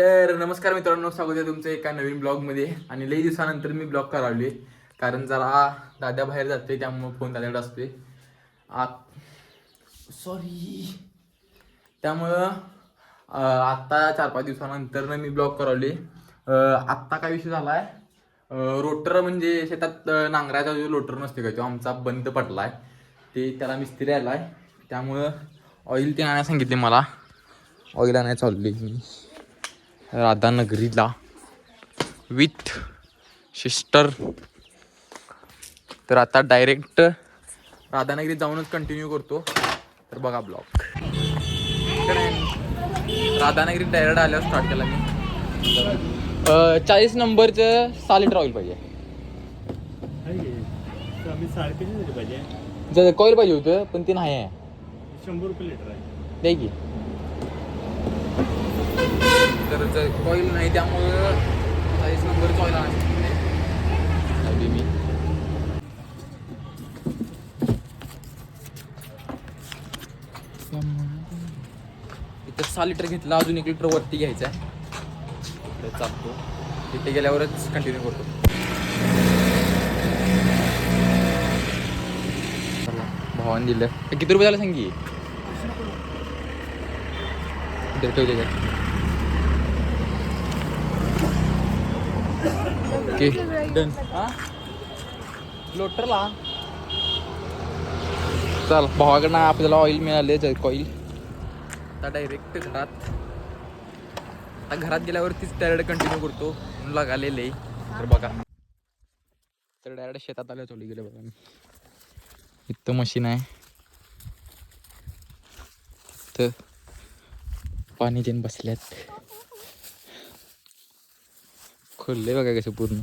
तर नमस्कार मित्रांनो स्वागत आहे तुमचं एका नवीन ब्लॉगमध्ये. आणि लई दिवसानंतर मी ब्लॉग करावली कारण जरा दादा बाहेर जाते त्यामुळं फोन दादाकडे असते आ सॉरी त्यामुळं आत्ता चार पाच दिवसानंतर मी ब्लॉग करावली आत्ता काय विषय झाला आहे रोटर म्हणजे शेतात नांगराचा जो रोटर नसते का तो आमचा बंद पडला आहे ते त्याला मिस्त्री आला आहे त्यामुळं ऑइल ते आणायला सांगितले मला. ऑइल आणायला चालली मी. राधानगरीला. विथ सिस्टर तर आता डायरेक्ट राधानगरीत जाऊनच कंटिन्यू करतो. तर बघा ब्लॉग राधानगरीत डायरेक्ट आल्यावर स्टार्ट केला मी. चाळीस नंबरचं सहा लिटर ऑइल पाहिजे पाहिजे. जर कॉईल पाहिजे होतं पण ते नाही आहे. शंभर रुपये लिटर आहे. की. तर कॉईल नाही त्यामुळं चाळीस नंबरचं ऑइल आणायचं मी. इथं सहा लिटर घेतलं अजून एक लिटर वरती घ्यायचं आहे. चालतो. तिथे गेल्यावरच कंटिन्यू करतो. भावाने दिलं. किती रुपये झालं सांग की? ओके. डन हा? लोटरला चल भावाकडनं आपल्याला ऑइल मिळाले कॉईल आता डायरेक्ट घरात. आता घरात गेल्यावरतीच डायरेक्ट कंटिन्यू करतो. लागालेले. तर बघा. तर डायरेक्ट शेतात आल्या चालू गेले बघा मी. इथं मशीन आहे. तर पाणी देऊन बसल्यात. खोलले बघा कसं पूर्ण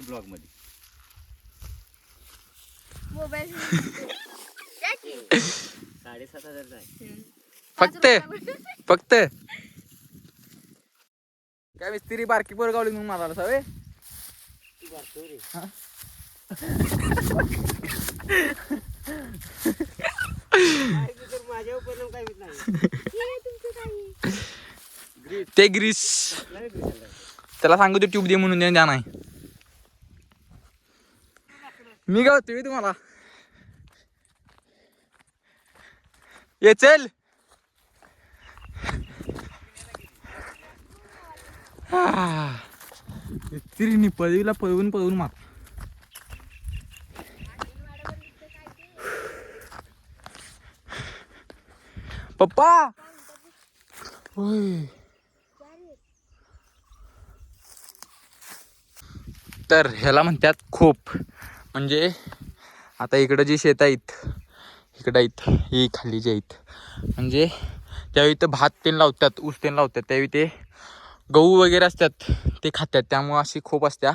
ब्लॉगमध्ये मोबाईल साडेसात हजार फक्त फक्त. काय मिस्त्री बारकी पोर गावली म्हणून मला सवे माझ्या उपक्रम काय नाही तुमचं काही ते ग्रीस. त्याला सांगू ते ट्यूब दे म्हणून दे द्या नाही. मी काय मी तुम्हाला. ये चल. मिस्त्रीनी पदवीला पळवून पळवून मार. पप्पा! होय तर ह्याला म्हणतात खोप. म्हणजे आता इकडं जी शेत आहेत इकडं आहेत ही खाली जी आहेत. म्हणजे त्यावेळी तर भात तेल लावतात ऊस तेल लावतात त्यावेळी ते गहू वगैरे असतात ते खातात. त्यामुळं अशी खोप असत्या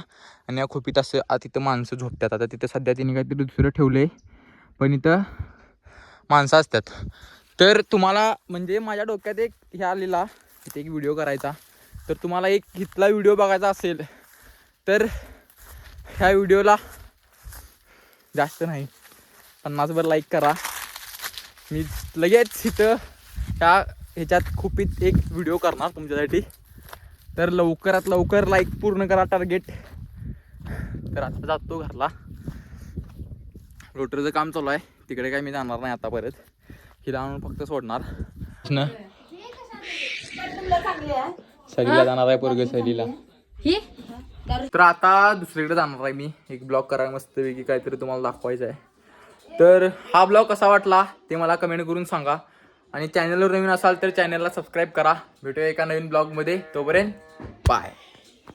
आणि या खोपीत असं तिथं माणसं झोपतात. आता तिथं सध्या तिने काहीतरी दुसरं ठेवलं आहे पण इथं माणसं असतात. तर तुम्हाला म्हणजे माझ्या डोक्यात एक हे आलेला इथे एक व्हिडिओ करायचा. तर तुम्हाला एक इथला व्हिडिओ बघायचा असेल तर ह्या व्हिडिओला जास्त नाही पन्नासभर लाईक करा. मी लगेच इथं ह्या ह्याच्यात खूपीत एक व्हिडिओ करणार तुमच्यासाठी. तर लवकरात लवकर लाईक पूर्ण करा टार्गेट तर आता जातो घरला. रोटरचं काम चालू आहे. तिकडे काय मी जाणार नाही आता परत. हिला आणून फक्त सोडणार. न? सगळीला जाणार आहे पोरग सहलीला तर आता दुसरीकडे जाणार आहे मी. एक ब्लॉग करायला मस्तपैकी काहीतरी तुम्हाला दाखवायचं आहे. तर हा ब्लॉग कसा वाटला ते मला कमेंट करून सांगा. आणि चॅनलवर नवीन असाल तर चॅनलला सबस्क्राईब करा. भेटूया एका नवीन ब्लॉगमध्ये तोपर्यंत बाय